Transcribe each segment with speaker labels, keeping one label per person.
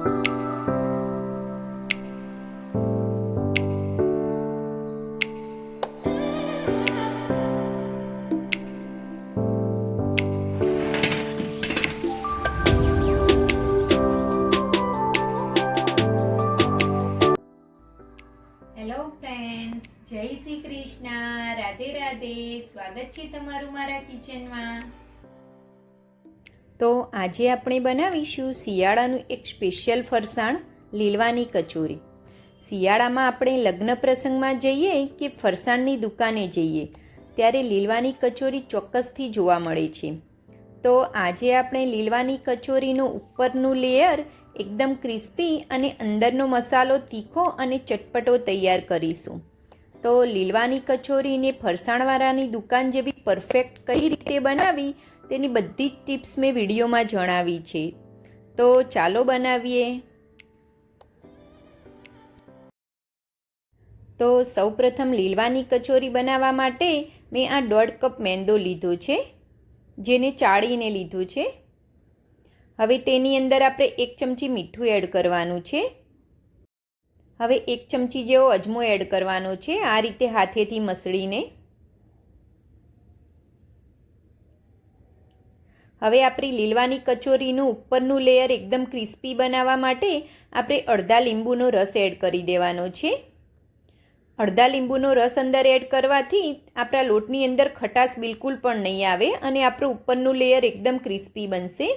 Speaker 1: જય શ્રી કૃષ્ણ. રાધે રાધે. સ્વાગત છે તમારું મારા કિચનમાં તો આજે આપણે બનાવીશું શિયાળાનું એક સ્પેશિયલ ફરસાણ, લીલવાની કચોરી. શિયાળામાં આપણે લગ્ન પ્રસંગમાં જઈએ કે ફરસાણની દુકાને જઈએ, ત્યારે લીલવાની કચોરી ચોક્કસથી જોવા મળે છે. તો આજે આપણે લીલવાની કચોરીનું ઉપરનું લેયર એકદમ ક્રિસ્પી અને અંદરનો મસાલો તીખો અને ચટપટો તૈયાર કરીશું. તો લીલવાની કચોરીને ફરસાણવાળાની દુકાન જેવી પરફેક્ટ કઈ રીતે બનાવી તેની બધી જ ટિપ્સ મેં વિડીયોમાં જણાવી છે. તો ચાલો બનાવીએ. તો સૌપ્રથમ લીલવાની કચોરી બનાવવા માટે મેં આ દોઢ કપ મેંદો લીધો છે, જેને ચાળીને લીધું છે. હવે તેની અંદર આપણે એક ચમચી મીઠું એડ કરવાનું છે. હવે એક ચમચી જેવો અજમો એડ કરવાનો છે. આ રીતે હાથેથી મસળીને. હવે આપણી લીલવાની કચોરીનું ઉપરનું લેયર એકદમ ક્રિસ્પી બનાવવા માટે આપણે અડધા લીંબુનો રસ એડ કરી દેવાનો છે. અડધા લીંબુનો રસ અંદર એડ કરવાથી આપણા લોટની અંદર ખટાશ બિલકુલ પણ નહીં આવે અને આપણું ઉપરનું લેયર એકદમ ક્રિસ્પી બનશે.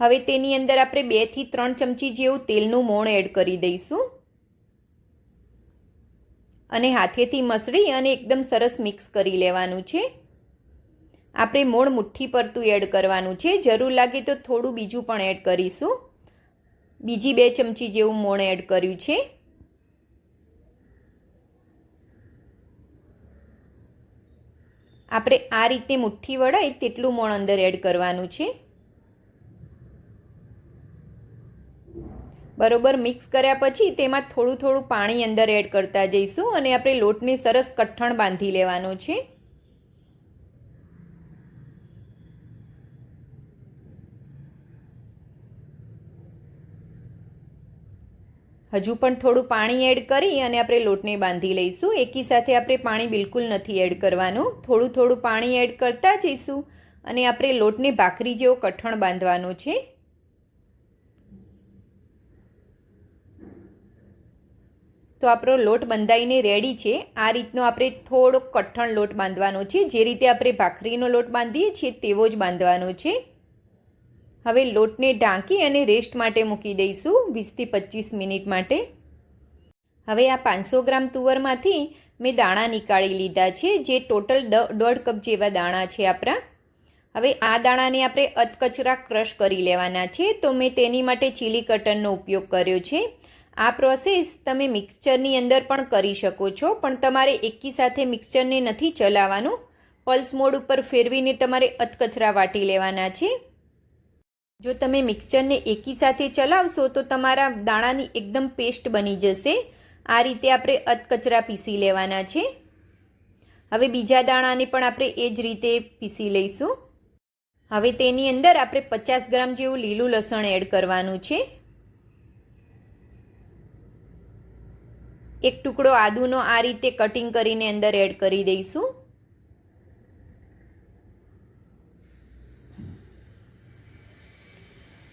Speaker 1: હવે તેની અંદર આપણે બેથી ત્રણ ચમચી જેવું તેલનું મોણ એડ કરી દઈશું. અને હાથેથી મસળી અને એકદમ સરસ મિક્સ કરી લેવાનું છે. આપણે મોણ મુઠ્ઠી પરતું એડ કરવાનું છે. જરૂર લાગે તો થોડું બીજું પણ એડ કરીશું. બીજી બે ચમચી જેવું મોણ એડ કર્યું છે. આપણે આ રીતે મુઠ્ઠી વળાય તેટલું મોણ અંદર એડ કરવાનું છે. બરોબર મિક્સ કર્યા પછી તેમાં થોડું થોડું પાણી અંદર એડ કરતા જઈશું અને આપણે લોટને સરસ કઠણ બાંધી લેવાનો છે. હજુ પણ થોડું પાણી એડ કરી અને આપણે લોટને બાંધી લઈશું. એકી સાથે આપણે પાણી બિલકુલ નથી એડ કરવાનું. થોડું થોડું પાણી એડ કરતા જઈશું અને આપણે લોટને ભાખરી જેવો કઠણ બાંધવાનો છે. તો આપણો લોટ બંધાઈને રેડી છે. આ રીતનો આપણે થોડોક કઠણ લોટ બાંધવાનો છે. જે રીતે આપણે ભાખરીનો લોટ બાંધીએ છીએ તેવો જ બાંધવાનો છે. હવે લોટને ઢાંકી અને રેસ્ટ માટે મૂકી દઈશું વીસથી પચીસ મિનિટ માટે. હવે આ પાંચસો ગ્રામ તુવરમાંથી મેં દાણા નીકાળી લીધા છે, જે ટોટલ દોઢ કપ જેવા દાણા છે આપણા. હવે આ દાણાને આપણે અધકચરા ક્રશ કરી લેવાના છે. તો મેં તેની માટે ચીલી કટરનો ઉપયોગ કર્યો છે. આ પ્રોસેસ તમે મિક્સચરની અંદર પણ કરી શકો છો, પણ તમારે એકી સાથે મિક્સચરને નથી ચલાવવાનું. પલ્સ મોડ ઉપર ફેરવીને તમારે અધકચરા વાટી લેવાના છે. જો તમે મિક્સચરને એકી સાથે ચલાવશો, તો તમારા દાણાની એકદમ પેસ્ટ બની જશે. આ રીતે આપણે અધકચરા પીસી લેવાના છે. હવે બીજા દાણાને પણ આપણે એ જ રીતે પીસી લઈશું. હવે તેની અંદર આપણે પચાસ ગ્રામ જેવું લીલું લસણ એડ કરવાનું છે. એક ટુકડો આદુનો આ રીતે કટિંગ કરીને અંદર એડ કરી દઈશું.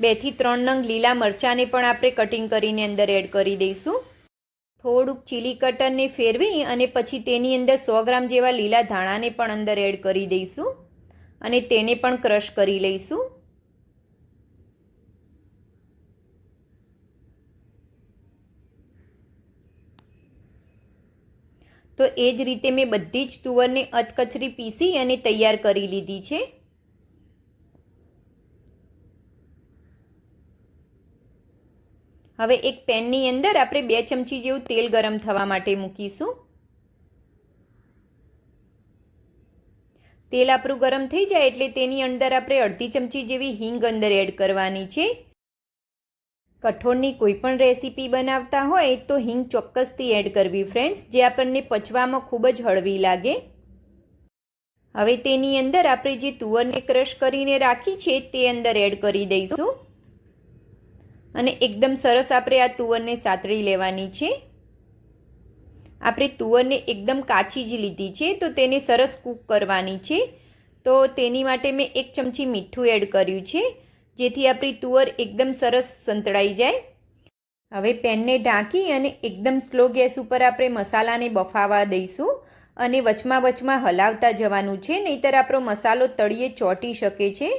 Speaker 1: બેથી ત્રણ નંગ લીલા મરચાંને પણ આપણે કટિંગ કરીને અંદર એડ કરી દઈશું. થોડુંક ચીલી કટરને ફેરવી અને પછી તેની અંદર સો ગ્રામ જેવા લીલા ધાણાને પણ અંદર એડ કરી દઈશું. અને તેને પણ ક્રશ કરી લઈશું. તો એ જ રીતે મેં બધી જ તુવરને અધકચરી પીસી અને તૈયાર કરી લીધી છે. હવે એક પેનની અંદર આપણે બે ચમચી જેવું તેલ ગરમ થવા માટે મૂકીશું. તેલ આપણું ગરમ થઈ જાય એટલે તેની અંદર આપણે અડધી ચમચી જેવી હિંગ અંદર એડ કરવાની છે. કઠોળની કોઈ પણ રેસીપી બનાવતા હોય તો હિંગ ચોક્કસથી એડ કરવી ફ્રેન્ડ્સ જે આપણને પચવામાં ખૂબ જ હળવી લાગે. હવે તેની અંદર આપણે જે તુવરને ક્રશ કરીને રાખી છે તે અંદર એડ કરી દઈશું. અને એકદમ સરસ આપણે આ તુવરને સાતળી લેવાની છે. આપણે તુવરને એકદમ કાચી જ લીધી છે, તો તેને સરસ કૂક કરવાની છે. તો તેની માટે મેં એક ચમચી મીઠું એડ કર્યું છે. જેથી આપણી તુવર એકદમ સરસ સંતળાઈ જાય. હવે પેનને ઢાંકી અને એકદમ સ્લો ગેસ ઉપર આપણે મસાલાને બફાવા દઈશું અને વચમાં વચમાં હલાવતા જવાનું છે, નહીંતર આપણો મસાલો તળીએ ચોંટી શકે છે.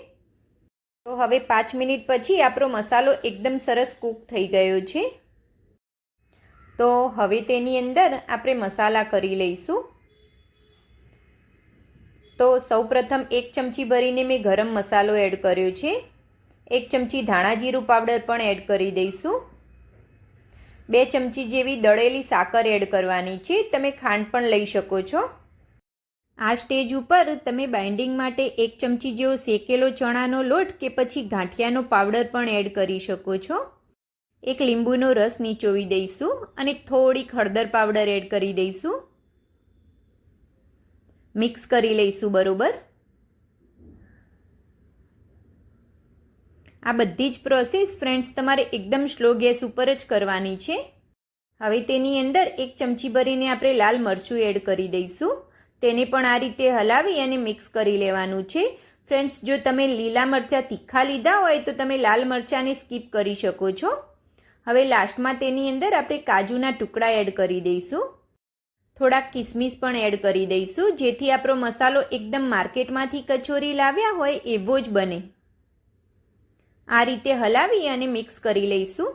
Speaker 1: તો હવે પાંચ મિનિટ પછી આપણો મસાલો એકદમ સરસ કૂક થઈ ગયો છે. તો હવે તેની અંદર આપણે મસાલા કરી લઈશું. તો સૌપ્રથમ એક ચમચી ભરીને મેં ગરમ મસાલો એડ કર્યો છે. એક ચમચી ધાણા જીરું પાવડર પણ એડ કરી દઈશું. બે ચમચી જેવી દળેલી સાકર એડ કરવાની છે. તમે ખાંડ પણ લઈ શકો છો. આ સ્ટેજ ઉપર તમે બાઇન્ડિંગ માટે એક ચમચી જેવો શેકેલો ચણાનો લોટ કે પછી ગાંઠિયાનો પાવડર પણ એડ કરી શકો છો. એક લીંબુનો રસ નીચોવી દઈશું અને થોડીક હળદર પાવડર એડ કરી દઈશું. મિક્સ કરી લઈશું બરોબર. આ બધી જ પ્રોસેસ ફ્રેન્ડ્સ તમારે એકદમ સ્લો ગેસ ઉપર જ કરવાની છે. હવે તેની અંદર એક ચમચી ભરીને આપણે લાલ મરચું એડ કરી દઈશું. તેને પણ આ રીતે હલાવી અને મિક્સ કરી લેવાનું છે. ફ્રેન્ડ્સ જો તમે લીલા મરચાં તીખા લીધા હોય તો તમે લાલ મરચાંને સ્કીપ કરી શકો છો. હવે લાસ્ટમાં તેની અંદર આપણે કાજુના ટુકડા એડ કરી દઈશું. થોડાક કિસમિસ પણ એડ કરી દઈશું, જેથી આપણો મસાલો એકદમ માર્કેટમાંથી કચોરી લાવ્યા હોય એવો જ બને. આ રીતે હલાવી અને મિક્સ કરી લઈશું.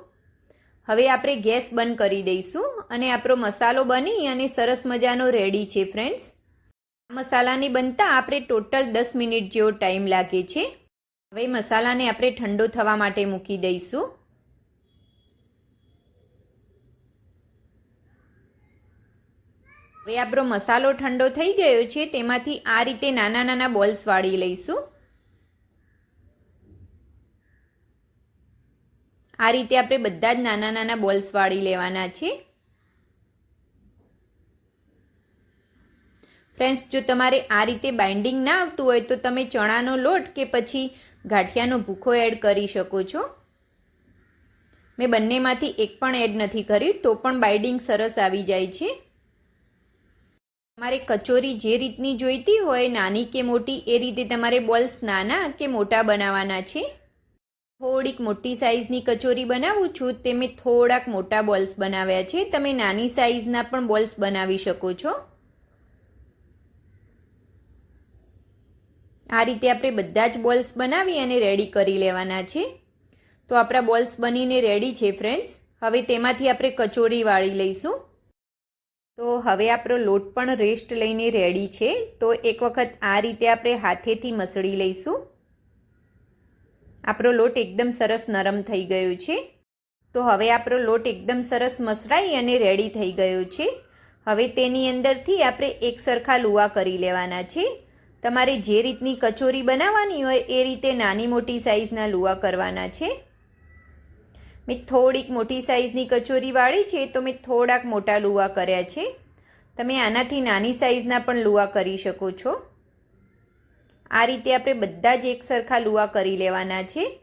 Speaker 1: હવે આપણે ગેસ બંધ કરી દઈશું અને આપણો મસાલો બની અને સરસ મજાનો રેડી છે ફ્રેન્ડ્સ મસાલાને બનતા આપણે ટોટલ દસ મિનિટ જેવો ટાઈમ લાગે છે. હવે મસાલાને આપણે ઠંડો થવા માટે મૂકી દઈશું. હવે આપણો મસાલો ઠંડો થઈ ગયો છે, તેમાંથી આ રીતે નાના નાના બોલ્સ વાળી લઈશું. આ રીતે આપણે બધા જ નાના નાના બોલ્સ વાળી લેવાના છે. ફ્રેન્ડ્સ, જો તમારે આ રીતે બાઇન્ડિંગ ના આવતું હોય તો તમે ચણાનો લોટ કે પછી ગાંઠિયાનો ભૂખો એડ કરી શકો છો. મેં બંનેમાંથી એક પણ એડ નથી કર્યું, તો પણ બાઇન્ડિંગ સરસ આવી જાય છે. તમારે કચોરી જે રીતની જોઈતી હોય, નાની કે મોટી, એ રીતે તમારે બોલ્સ નાના કે મોટા બનાવવાના છે. થોડીક મોટી સાઇઝની કચોરી બનાવું છું. તે મેં થોડાક મોટા બોલ્સ બનાવ્યા છે. તમે નાની સાઇઝના પણ બોલ્સ બનાવી શકો છો. આ રીતે આપણે બધા જ બોલ્સ બનાવી અને રેડી કરી લેવાના છે. તો આપણા બોલ્સ બનીને રેડી છે ફ્રેન્ડ્સ હવે તેમાંથી આપણે કચોરી વાળી લઈશું. તો હવે આપણો લોટ પણ રેસ્ટ લઈને રેડી છે. તો એક વખત આ રીતે આપણે હાથેથી મસળી લઈશું. આપણો લોટ એકદમ સરસ નરમ થઈ ગયો છે. તો હવે આપણો લોટ એકદમ સરસ મસરાઈ અને રેડી થઈ ગયો છે. હવે તેની અંદરથી આપણે એક સરખા લુવા કરી લેવાના છે. તમારે જે રીતની કચોરી બનાવવાની હોય એ રીતે નાની મોટી સાઇઝના લુવા કરવાના છે. મેં થોડીક મોટી સાઇઝની કચોરી વાળી છે તો મેં થોડાક મોટા લુવા કર્યા છે. તમે આનાથી નાની સાઇઝના પણ લુવા કરી શકો છો. આ રીતે આપણે બધા જ એક સરખા લુવા કરી લેવાના છે.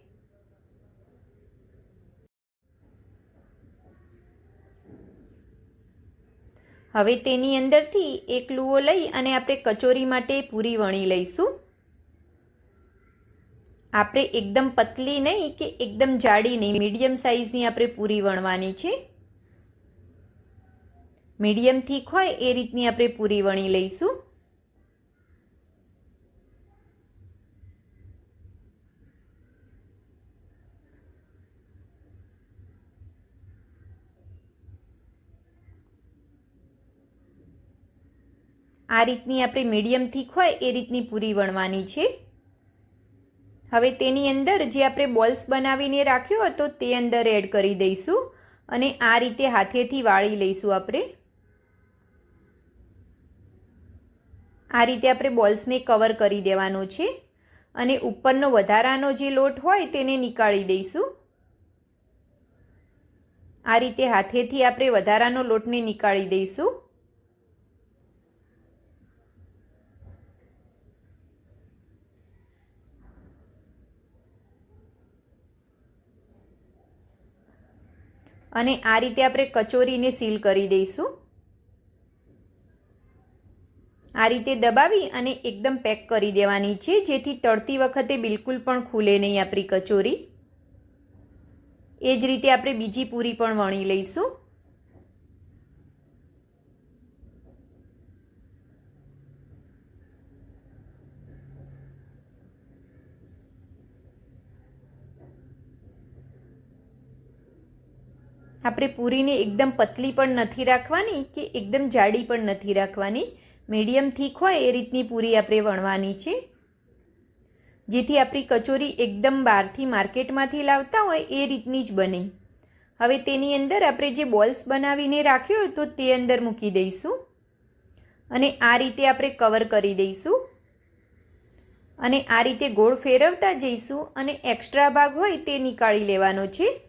Speaker 1: હવે તેની અંદરથી એક લુઓ લઈ અને આપણે કચોરી માટે પૂરી વણી લઈશું. આપણે એકદમ પતલી નહીં કે એકદમ જાડી નહીં, મીડિયમ સાઇઝની આપણે પૂરી વણવાની છે. મીડિયમ થીક હોય એ રીતની આપણે પૂરી વણી લઈશું. આ રીતની આપણે મીડિયમ થીક હોય એ રીતની પૂરી વણવાની છે. હવે તેની અંદર જે આપણે બોલ્સ બનાવીને રાખ્યો હતો તે અંદર એડ કરી દઈશું અને આ રીતે હાથેથી વાળી લઈશું આપણે. આ રીતે આપણે બોલ્સને કવર કરી દેવાનો છે અને ઉપરનો વધારાનો જે લોટ હોય તેને નીકાળી દઈશું. આ રીતે હાથેથી આપણે વધારાનો લોટને નીકાળી દઈશું. અને આ રીતે આપણે કચોરીને સીલ કરી દઈશું. આ રીતે દબાવી અને એકદમ પેક કરી દેવાની છે, જેથી તળતી વખતે બિલકુલ પણ ખુલે નહીં આપણી કચોરી. એ જ રીતે આપણે બીજી પૂરી પણ વણી લઈશું. આપણે પૂરીને એકદમ પતલી પણ નથી રાખવાની કે એકદમ જાડી પણ નથી રાખવાની. મીડિયમ થીક હોય એ રીતની પૂરી આપણે વણવાની છે. જેથી આપણી કચોરી એકદમ બહારથી માર્કેટમાંથી લાવતા હોય એ રીતની જ બને. હવે તેની અંદર આપણે જે બોલ્સ બનાવીને રાખ્યો હોય તો તે અંદર મૂકી દઈશું. અને આ રીતે આપણે કવર કરી દઈશું. અને આ રીતે ગોળ ફેરવતા જઈશું અને એક્સ્ટ્રા ભાગ હોય તે નીકાળી લેવાનો છે.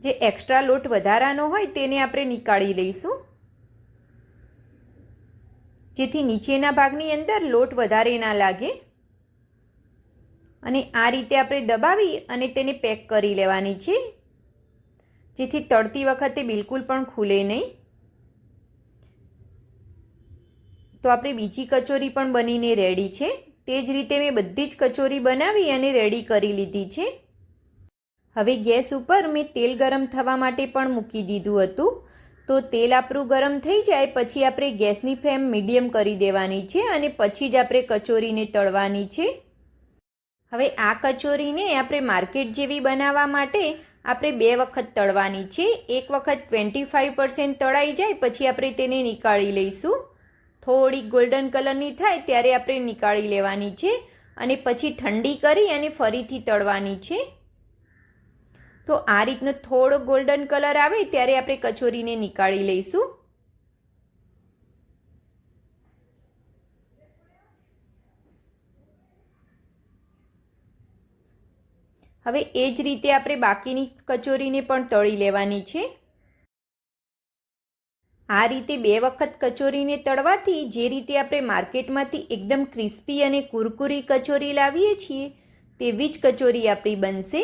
Speaker 1: જે એક્સ્ટ્રા લોટ વધારાનો હોય તેને આપણે નીકાળી લઈશું. જેથી નીચેના ભાગની અંદર લોટ વધારે ના લાગે. અને આ રીતે આપણે દબાવી અને તેને પેક કરી લેવાની છે. જેથી તળતી વખતે બિલકુલ પણ ખુલે નહીં. તો આપણે બીજી કચોરી પણ બનીને રેડી છે. તે જ રીતે મેં બધી જ કચોરી બનાવી અને રેડી કરી લીધી છે. હવે ગેસ ઉપર મેં તેલ ગરમ થવા માટે પણ મૂકી દીધું હતું. તો તેલ આપણું ગરમ થઈ જાય પછી આપણે ગેસની ફ્લેમ મીડિયમ કરી દેવાની છે અને પછી જ આપણે કચોરીને તળવાની છે. હવે આ કચોરીને આપણે માર્કેટ જેવી બનાવવા માટે આપણે બે વખત તળવાની છે. એક વખત ટ્વેન્ટી ફાઇવ પર્સન્ટ તળાઈ જાય પછી આપણે તેને નીકાળી લઈશું. થોડી ગોલ્ડન કલરની થાય ત્યારે આપણે નીકાળી લેવાની છે અને પછી ઠંડી કરી અને ફરીથી તળવાની છે. તો આ રીતનો થોડો ગોલ્ડન કલર આવે ત્યારે આપણે કચોરીને નીકાળી લઈશું. હવે એ જ રીતે આપણે બાકીની કચોરીને પણ તળી લેવાની છે. આ રીતે બે વખત કચોરીને તળવાથી જે રીતે આપણે માર્કેટમાંથી એકદમ ક્રિસ્પી અને કુરકુરી કચોરી લાવીએ છીએ, તેવી જ કચોરી આપણી બનશે.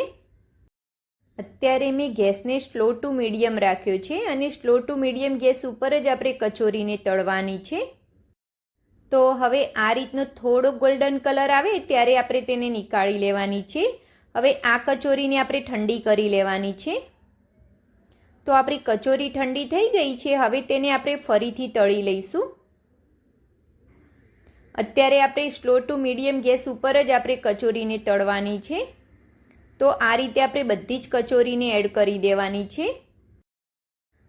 Speaker 1: અત્યારે મેં ગેસને સ્લો ટુ મીડિયમ રાખ્યો છે અને સ્લો ટુ મીડિયમ ગેસ ઉપર જ આપણે કચોરીને તળવાની છે. તો હવે આ રીતનો થોડો ગોલ્ડન કલર આવે ત્યારે આપણે તેને નીકાળી લેવાની છે. હવે આ કચોરીને આપણે ઠંડી કરી લેવાની છે. તો આપણી કચોરી ઠંડી થઈ ગઈ છે, હવે તેને આપણે ફરીથી તળી લઈશું. અત્યારે આપણે સ્લો ટુ મીડિયમ ગેસ ઉપર જ આપણે કચોરીને તળવાની છે. તો આ રીતે આપણે બધી જ કચોરીને એડ કરી દેવાની છે.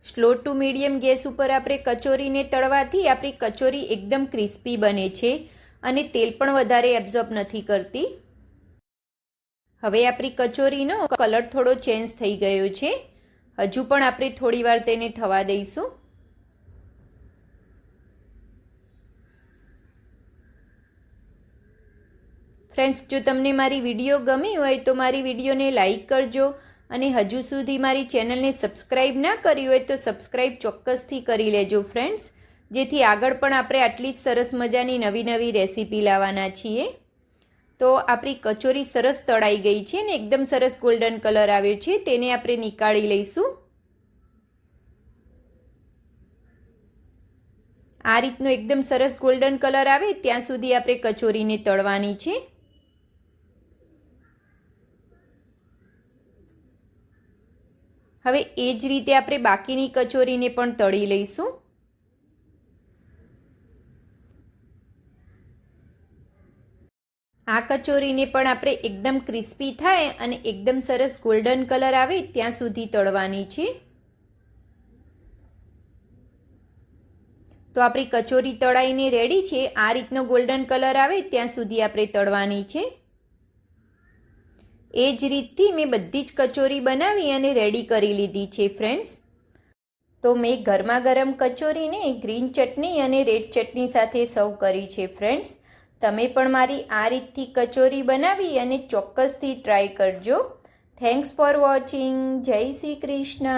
Speaker 1: સ્લો ટુ મીડિયમ ગેસ ઉપર આપણે કચોરીને તળવાથી આપણી કચોરી એકદમ ક્રિસ્પી બને છે અને તેલ પણ વધારે એબ્ઝોર્બ નથી કરતી. હવે આપણી કચોરીનો કલર થોડો ચેન્જ થઈ ગયો છે. હજુ પણ આપણે થોડીવાર તેને થવા દઈશું. ફ્રેન્ડ્સ જો તમને મારી વીડિયો ગમી હોય તો મારી વિડીયોને લાઇક કરજો અને હજુ સુધી મારી ચેનલને સબસ્ક્રાઈબ ના કરી હોય તો સબસ્ક્રાઈબ ચોક્કસથી કરી લેજો ફ્રેન્ડ્સ જેથી આગળ પણ આપણે આટલી જ સરસ મજાની નવી નવી રેસીપી લાવવાના છીએ. તો આપણી કચોરી સરસ તળાઈ ગઈ છે ને એકદમ સરસ ગોલ્ડન કલર આવ્યો છે, તેને આપણે નીકાળી લઈશું. આ રીતનો એકદમ સરસ ગોલ્ડન કલર આવે ત્યાં સુધી આપણે કચોરીને તળવાની છે. હવે એ જ રીતે આપણે બાકીની કચોરીને પણ તળી લઈશું. આ કચોરીને પણ આપણે એકદમ ક્રિસ્પી થાય અને એકદમ સરસ ગોલ્ડન કલર આવે ત્યાં સુધી તળવાની છે. તો આપણી કચોરી તળાઈને રેડી છે. આ રીતનો ગોલ્ડન કલર આવે ત્યાં સુધી આપણે તળવાની છે. એ જ રીતથી મેં બધી જ કચોરી બનાવી અને રેડી કરી લીધી છે ફ્રેન્ડ્સ તો મેં ગરમા ગરમ કચોરીને ગ્રીન ચટણી અને રેડ ચટણી સાથે સર્વ કરી છે ફ્રેન્ડ્સ તમે પણ મારી આ રીતથી કચોરી બનાવી અને ચોક્કસથી ટ્રાય કરજો. થેન્ક્સ ફોર વોચિંગ જય શ્રી કૃષ્ણ.